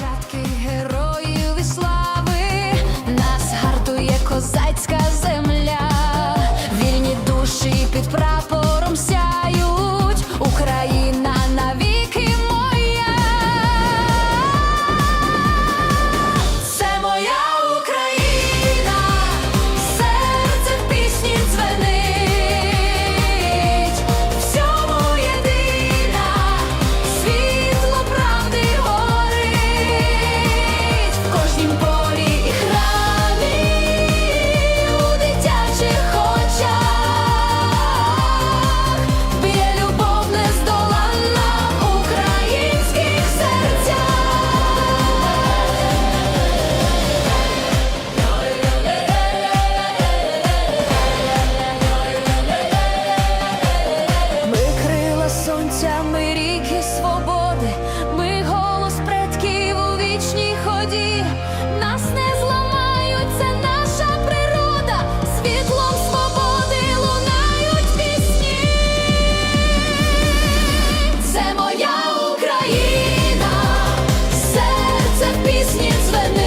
нащадки ми ріки свободи, ми голос предків у вічній ході, нас не зламають, наша природа, світлом свободи лунають пісні. Це моя Україна, серце в пісні дзвени.